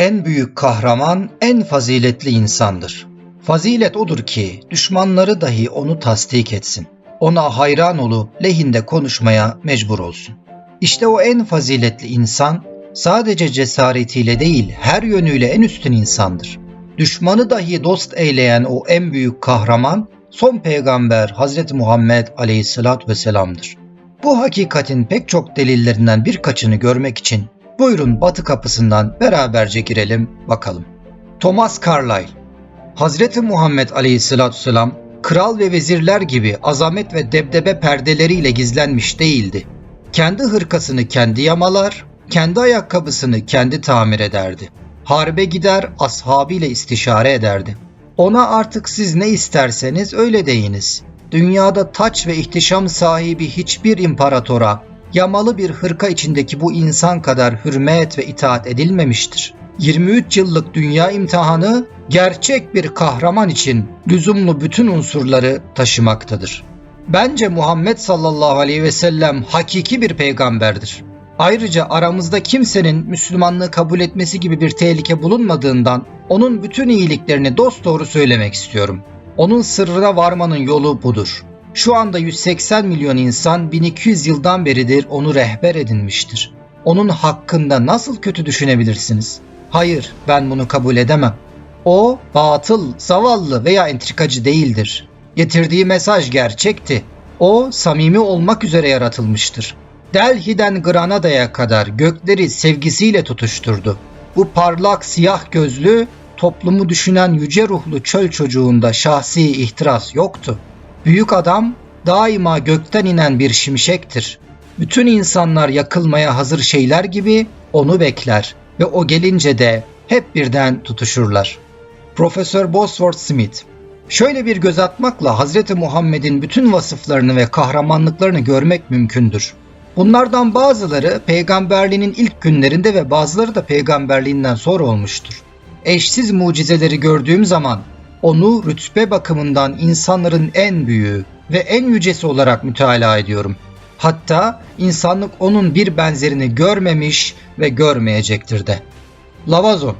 En büyük kahraman en faziletli insandır. Fazilet odur ki düşmanları dahi onu tasdik etsin. Ona hayran olup lehinde konuşmaya mecbur olsun. İşte o en faziletli insan sadece cesaretiyle değil her yönüyle en üstün insandır. Düşmanı dahi dost eyleyen o en büyük kahraman son peygamber Hazreti Muhammed Aleyhisselatü Vesselam'dır. Bu hakikatin pek çok delillerinden birkaçını görmek için buyurun Batı kapısından beraberce girelim bakalım. Thomas Carlyle Hazreti Muhammed Aleyhisselatü Vesselam kral ve vezirler gibi azamet ve debdebe perdeleriyle gizlenmiş değildi. Kendi hırkasını kendi yamalar, kendi ayakkabısını kendi tamir ederdi. Harbe gider ashabıyla istişare ederdi. Ona artık siz ne isterseniz öyle deyiniz. Dünyada taç ve ihtişam sahibi hiçbir imparatora yamalı bir hırka içindeki bu insan kadar hürmet ve itaat edilmemiştir. 23 yıllık dünya imtihanı gerçek bir kahraman için lüzumlu bütün unsurları taşımaktadır. Bence Muhammed sallallahu aleyhi ve sellem hakiki bir peygamberdir. Ayrıca aramızda kimsenin Müslümanlığı kabul etmesi gibi bir tehlike bulunmadığından onun bütün iyiliklerini dosdoğru söylemek istiyorum. Onun sırrına varmanın yolu budur. Şu anda 180 milyon insan 1200 yıldan beridir onu rehber edinmiştir. Onun hakkında nasıl kötü düşünebilirsiniz? Hayır, ben bunu kabul edemem. O batıl, zavallı veya entrikacı değildir. Getirdiği mesaj gerçekti. O samimi olmak üzere yaratılmıştır. Delhi'den Granada'ya kadar gökleri sevgisiyle tutuşturdu. Bu parlak siyah gözlü, toplumu düşünen yüce ruhlu çöl çocuğunda şahsi ihtiras yoktu. Büyük adam daima gökten inen bir şimşektir. Bütün insanlar yakılmaya hazır şeyler gibi onu bekler ve o gelince de hep birden tutuşurlar. Profesör Bosworth Smith Şöyle bir göz atmakla Hazreti Muhammed'in bütün vasıflarını ve kahramanlıklarını görmek mümkündür. Bunlardan bazıları peygamberliğinin ilk günlerinde ve bazıları da peygamberliğinden sonra olmuştur. Eşsiz mucizeleri gördüğüm zaman onu rütbe bakımından insanların en büyüğü ve en yücesi olarak mütalaa ediyorum. Hatta insanlık onun bir benzerini görmemiş ve görmeyecektir de. Lavazon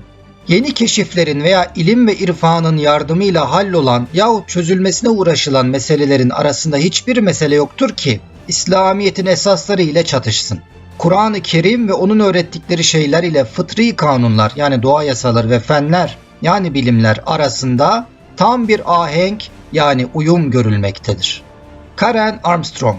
Yeni keşiflerin veya ilim ve irfanın yardımıyla hallolan yahut çözülmesine uğraşılan meselelerin arasında hiçbir mesele yoktur ki İslamiyet'in esasları ile çatışsın. Kur'an-ı Kerim ve onun öğrettikleri şeyler ile fıtri kanunlar yani doğa yasaları ve fenler yani bilimler arasında tam bir ahenk yani uyum görülmektedir. Karen Armstrong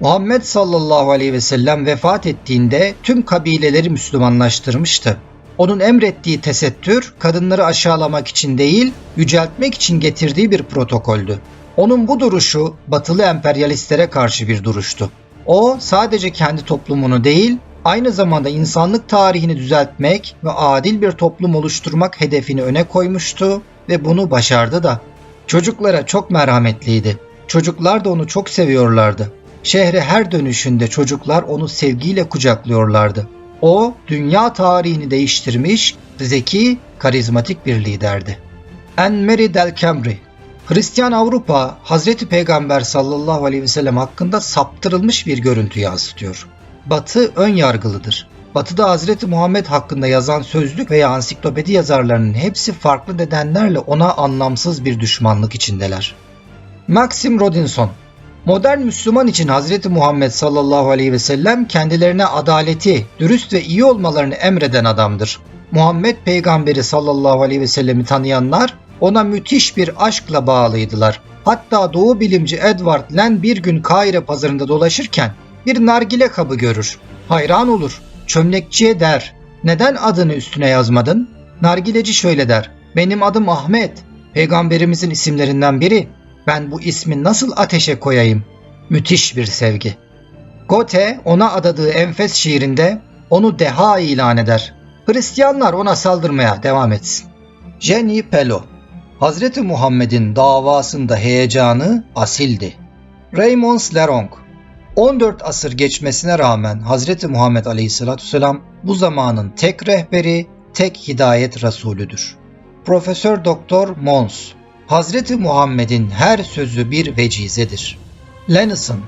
Muhammed sallallahu aleyhi ve sellem vefat ettiğinde tüm kabileleri Müslümanlaştırmıştı. Onun emrettiği tesettür kadınları aşağılamak için değil, yüceltmek için getirdiği bir protokoldü. Onun bu duruşu batılı emperyalistlere karşı bir duruştu. O sadece kendi toplumunu değil, aynı zamanda insanlık tarihini düzeltmek ve adil bir toplum oluşturmak hedefini öne koymuştu ve bunu başardı da. Çocuklara çok merhametliydi. Çocuklar da onu çok seviyorlardı. Şehre her dönüşünde çocuklar onu sevgiyle kucaklıyorlardı. O dünya tarihini değiştirmiş, zeki, karizmatik bir liderdi. Anne-Marie Del Camry Hristiyan Avrupa, Hazreti Peygamber sallallahu aleyhi ve sellem hakkında saptırılmış bir görüntü yansıtıyor. Batı ön yargılıdır. Batı'da Hazreti Muhammed hakkında yazan sözlük veya ansiklopedi yazarlarının hepsi farklı nedenlerle ona anlamsız bir düşmanlık içindeler. Maxim Rodinson Modern Müslüman için Hazreti Muhammed sallallahu aleyhi ve sellem kendilerine adaleti, dürüst ve iyi olmalarını emreden adamdır. Muhammed peygamberi sallallahu aleyhi ve sellemi tanıyanlar ona müthiş bir aşkla bağlıydılar. Hatta doğu bilimci Edward Len bir gün Kahire pazarında dolaşırken bir nargile kabı görür. Hayran olur. Çömlekçiye der. Neden adını üstüne yazmadın? Nargileci şöyle der. Benim adım Ahmet. Peygamberimizin isimlerinden biri. Ben bu ismi nasıl ateşe koyayım? Müthiş bir sevgi. Goethe ona adadığı enfes şiirinde onu deha ilan eder. Hristiyanlar ona saldırmaya devam etsin. Jenny Pello Hazreti Muhammed'in davasında heyecanı asildi. Raymond Lerong 14 asır geçmesine rağmen Hazreti Muhammed Aleyhisselatü Vesselam bu zamanın tek rehberi, tek hidayet Resulüdür. Profesör Doktor Mons Hazreti Muhammed'in her sözü bir vecizedir. Lenison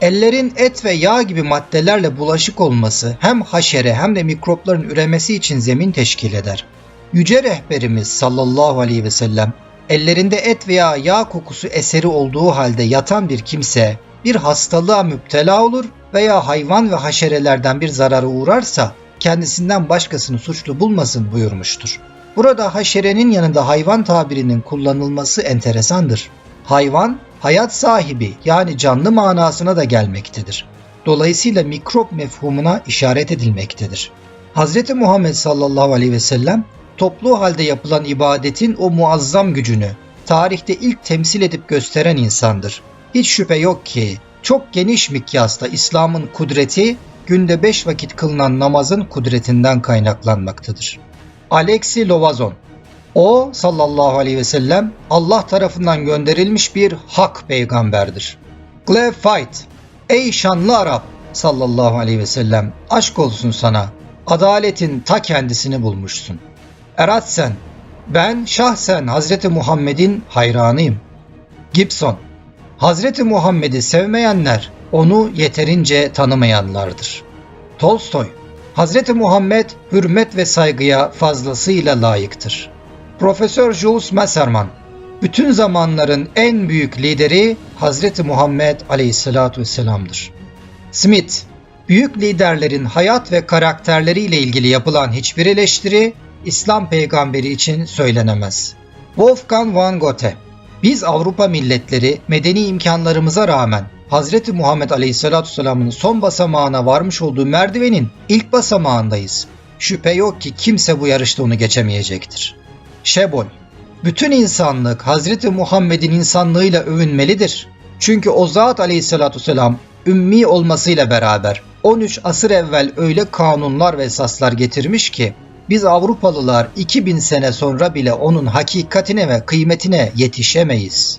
Ellerin et ve yağ gibi maddelerle bulaşık olması hem haşere hem de mikropların üremesi için zemin teşkil eder. Yüce rehberimiz sallallahu aleyhi ve sellem ellerinde et veya yağ kokusu eseri olduğu halde yatan bir kimse bir hastalığa müptela olur veya hayvan ve haşerelerden bir zarara uğrarsa kendisinden başkasını suçlu bulmasın buyurmuştur. Burada haşerenin yanında hayvan tabirinin kullanılması enteresandır. Hayvan, hayat sahibi yani canlı manasına da gelmektedir. Dolayısıyla mikrop mefhumuna işaret edilmektedir. Hz. Muhammed sallallahu aleyhi ve sellem toplu halde yapılan ibadetin o muazzam gücünü tarihte ilk temsil edip gösteren insandır. Hiç şüphe yok ki çok geniş mikyasta İslam'ın kudreti günde beş vakit kılınan namazın kudretinden kaynaklanmaktadır. Alexi Lovazon O sallallahu aleyhi ve sellem Allah tarafından gönderilmiş bir hak peygamberdir. Glev Fight Ey şanlı Arap sallallahu aleyhi ve sellem aşk olsun sana adaletin ta kendisini bulmuşsun. Eratsen ben şahsen Hazreti Muhammed'in hayranıyım. Gibson Hazreti Muhammed'i sevmeyenler onu yeterince tanımayanlardır. Tolstoy Hazreti Muhammed hürmet ve saygıya fazlasıyla layıktır. Profesör Jules Masserman bütün zamanların en büyük lideri Hazreti Muhammed Aleyhisselatü Vesselam'dır. Smith Büyük liderlerin hayat ve karakterleriyle ilgili yapılan hiçbir eleştiri İslam peygamberi için söylenemez. Wolfgang van Goethe biz Avrupa milletleri medeni imkanlarımıza rağmen Hazreti Muhammed Aleyhisselatü Vesselam'ın son basamağına varmış olduğu merdivenin ilk basamağındayız. Şüphe yok ki kimse bu yarışta onu geçemeyecektir. Şebol Bütün insanlık Hazreti Muhammed'in insanlığıyla övünmelidir. Çünkü o zat aleyhissalatü vesselam ümmi olmasıyla beraber 13 asır evvel öyle kanunlar ve esaslar getirmiş ki biz Avrupalılar 2000 sene sonra bile onun hakikatine ve kıymetine yetişemeyiz.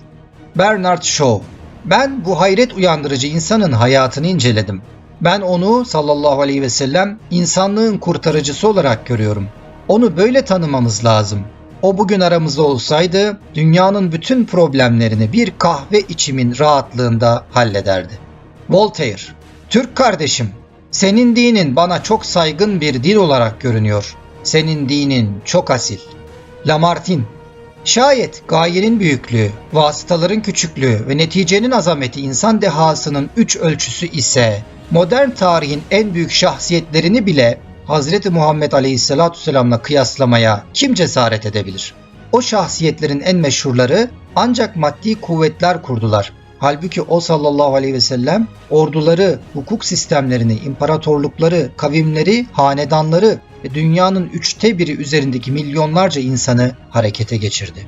Bernard Shaw Ben bu hayret uyandırıcı insanın hayatını inceledim. Ben onu sallallahu aleyhi ve sellem insanlığın kurtarıcısı olarak görüyorum. Onu böyle tanımamız lazım. O bugün aramızda olsaydı dünyanın bütün problemlerini bir kahve içimin rahatlığında hallederdi. Voltaire Türk kardeşim, senin dinin bana çok saygın bir din olarak görünüyor. Senin dinin çok asil. Lamartine Şayet gayenin büyüklüğü, vasıtaların küçüklüğü ve neticenin azameti insan dehasının üç ölçüsü ise modern tarihin en büyük şahsiyetlerini bile Hz. Muhammed Aleyhisselatü Vesselam'la kıyaslamaya kim cesaret edebilir? O şahsiyetlerin en meşhurları ancak maddi kuvvetler kurdular. Halbuki o sallallahu aleyhi ve sellem orduları, hukuk sistemlerini, imparatorlukları, kavimleri, hanedanları ve dünyanın üçte biri üzerindeki milyonlarca insanı harekete geçirdi.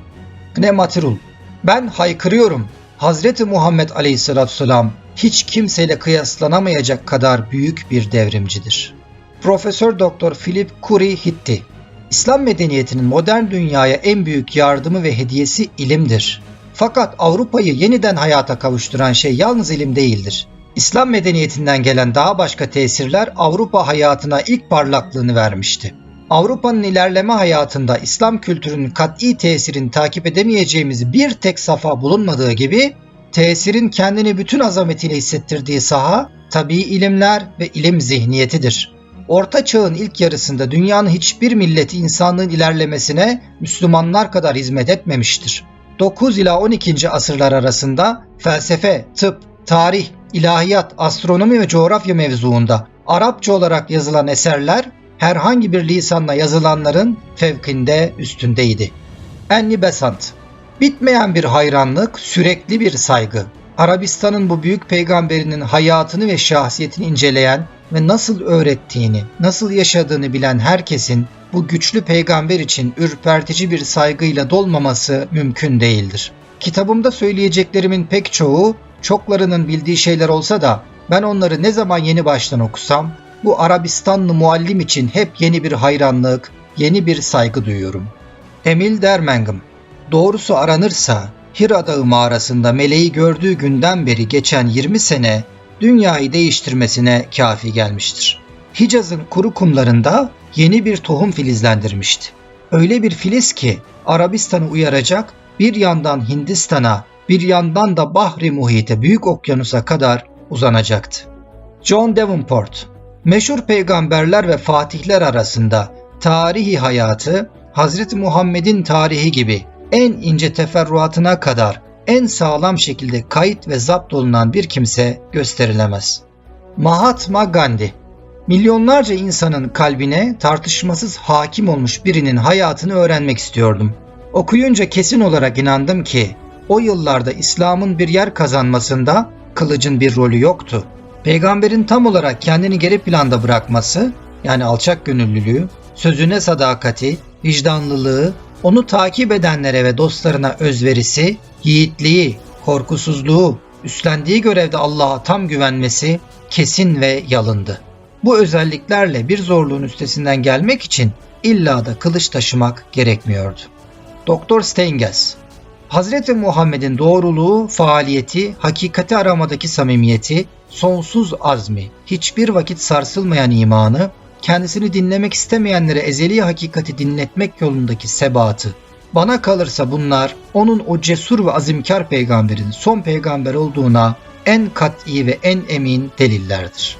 Gnematirul Ben haykırıyorum. Hazreti Muhammed Aleyhisselatü Vesselam hiç kimseyle kıyaslanamayacak kadar büyük bir devrimcidir. Profesör Doktor Philip Curry Hitti İslam medeniyetinin modern dünyaya en büyük yardımı ve hediyesi ilimdir. Fakat Avrupa'yı yeniden hayata kavuşturan şey yalnız ilim değildir. İslam medeniyetinden gelen daha başka tesirler Avrupa hayatına ilk parlaklığını vermişti. Avrupa'nın ilerleme hayatında İslam kültürünün kat'i tesirini takip edemeyeceğimiz bir tek safa bulunmadığı gibi tesirin kendini bütün azametiyle hissettirdiği saha tabi ilimler ve ilim zihniyetidir. Orta Çağ'ın ilk yarısında dünyanın hiçbir milleti insanlığın ilerlemesine Müslümanlar kadar hizmet etmemiştir. 9 ila 12. asırlar arasında felsefe, tıp, tarih, ilahiyat, astronomi ve coğrafya mevzuunda Arapça olarak yazılan eserler herhangi bir lisanla yazılanların fevkinde üstündeydi. Enni Besant Bitmeyen bir hayranlık, sürekli bir saygı. Arabistan'ın bu büyük peygamberinin hayatını ve şahsiyetini inceleyen ve nasıl öğrettiğini, nasıl yaşadığını bilen herkesin bu güçlü peygamber için ürpertici bir saygıyla dolmaması mümkün değildir. Kitabımda söyleyeceklerimin pek çoğu çoklarının bildiği şeyler olsa da ben onları ne zaman yeni baştan okusam bu Arabistanlı muallim için hep yeni bir hayranlık, yeni bir saygı duyuyorum. Emil Dermangım Doğrusu aranırsa Hira Dağı mağarasında meleği gördüğü günden beri geçen 20 sene dünyayı değiştirmesine kafi gelmiştir. Hicaz'ın kuru kumlarında yeni bir tohum filizlendirmişti. Öyle bir filiz ki Arabistan'ı uyaracak bir yandan Hindistan'a bir yandan da Bahri Muhit'e büyük okyanusa kadar uzanacaktı. John Davenport Meşhur peygamberler ve fatihler arasında tarihi hayatı Hazreti Muhammed'in tarihi gibi en ince teferruatına kadar en sağlam şekilde kayıt ve zapt olunan bir kimse gösterilemez. Mahatma Gandhi Milyonlarca insanın kalbine tartışmasız hakim olmuş birinin hayatını öğrenmek istiyordum. Okuyunca kesin olarak inandım ki o yıllarda İslam'ın bir yer kazanmasında kılıcın bir rolü yoktu. Peygamberin tam olarak kendini geri planda bırakması, yani alçak gönüllülüğü, sözüne sadakati, vicdanlılığı, onu takip edenlere ve dostlarına özverisi, yiğitliği, korkusuzluğu, üstlendiği görevde Allah'a tam güvenmesi kesin ve yalındı. Bu özelliklerle bir zorluğun üstesinden gelmek için illa da kılıç taşımak gerekmiyordu. Doktor Stengels Hazreti Muhammed'in doğruluğu, faaliyeti, hakikati aramadaki samimiyeti, sonsuz azmi, hiçbir vakit sarsılmayan imanı, kendisini dinlemek istemeyenlere ezeli hakikati dinletmek yolundaki sebatı. Bana kalırsa bunlar onun o cesur ve azimkar peygamberin son peygamber olduğuna en kat'i ve en emin delillerdir.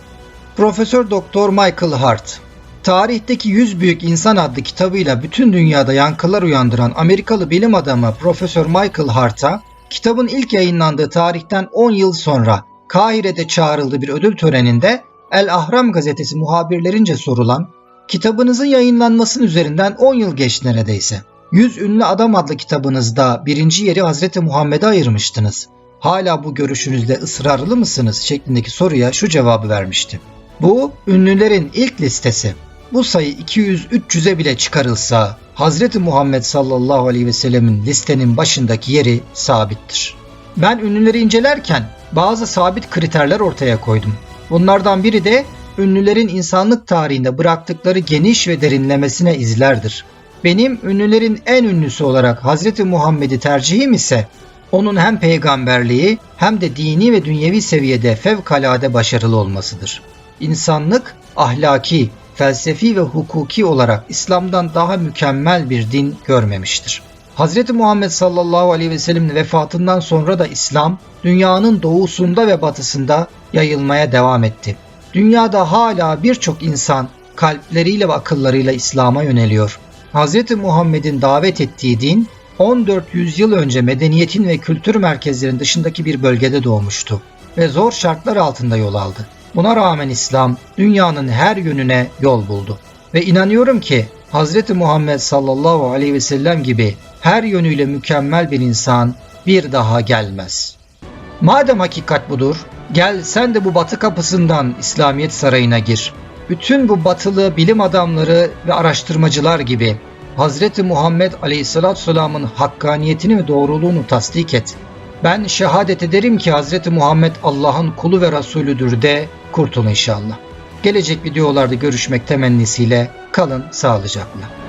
Profesör Doktor Michael Hart Tarihteki 100 Büyük İnsan adlı kitabıyla bütün dünyada yankılar uyandıran Amerikalı bilim adamı Profesör Michael Hart'a kitabın ilk yayınlandığı tarihten 10 yıl sonra Kahire'de çağrıldığı bir ödül töreninde El Ahram gazetesi muhabirlerince sorulan kitabınızın yayınlanmasının üzerinden 10 yıl geçti neredeyse. 100 Ünlü Adam adlı kitabınızda birinci yeri Hazreti Muhammed'e ayırmıştınız. Hala bu görüşünüzde ısrarlı mısınız şeklindeki soruya şu cevabı vermişti. Bu ünlülerin ilk listesi. Bu sayı 200-300'e bile çıkarılsa Hazreti Muhammed sallallahu aleyhi ve sellemin listenin başındaki yeri sabittir. Ben ünlüleri incelerken bazı sabit kriterler ortaya koydum. Bunlardan biri de ünlülerin insanlık tarihinde bıraktıkları geniş ve derinlemesine izlerdir. Benim ünlülerin en ünlüsü olarak Hazreti Muhammed'i tercihim ise onun hem peygamberliği hem de dini ve dünyevi seviyede fevkalade başarılı olmasıdır. İnsanlık ahlaki, felsefi ve hukuki olarak İslam'dan daha mükemmel bir din görmemiştir. Hz. Muhammed sallallahu aleyhi ve sellem'in vefatından sonra da İslam dünyanın doğusunda ve batısında yayılmaya devam etti. Dünyada hala birçok insan kalpleriyle ve akıllarıyla İslam'a yöneliyor. Hz. Muhammed'in davet ettiği din 14 yüzyıl önce medeniyetin ve kültür merkezlerinin dışındaki bir bölgede doğmuştu ve zor şartlar altında yol aldı. Buna rağmen İslam dünyanın her yönüne yol buldu. Ve inanıyorum ki Hz. Muhammed sallallahu aleyhi ve sellem gibi her yönüyle mükemmel bir insan bir daha gelmez. Madem hakikat budur, gel sen de bu batı kapısından İslamiyet sarayına gir. Bütün bu batılı bilim adamları ve araştırmacılar gibi Hz. Muhammed aleyhissalatü vesselamın hakkaniyetini ve doğruluğunu tasdik et. Ben şehadet ederim ki Hz. Muhammed Allah'ın kulu ve Resulüdür de kurtul inşallah. Gelecek videolarda görüşmek temennisiyle kalın sağlıcakla.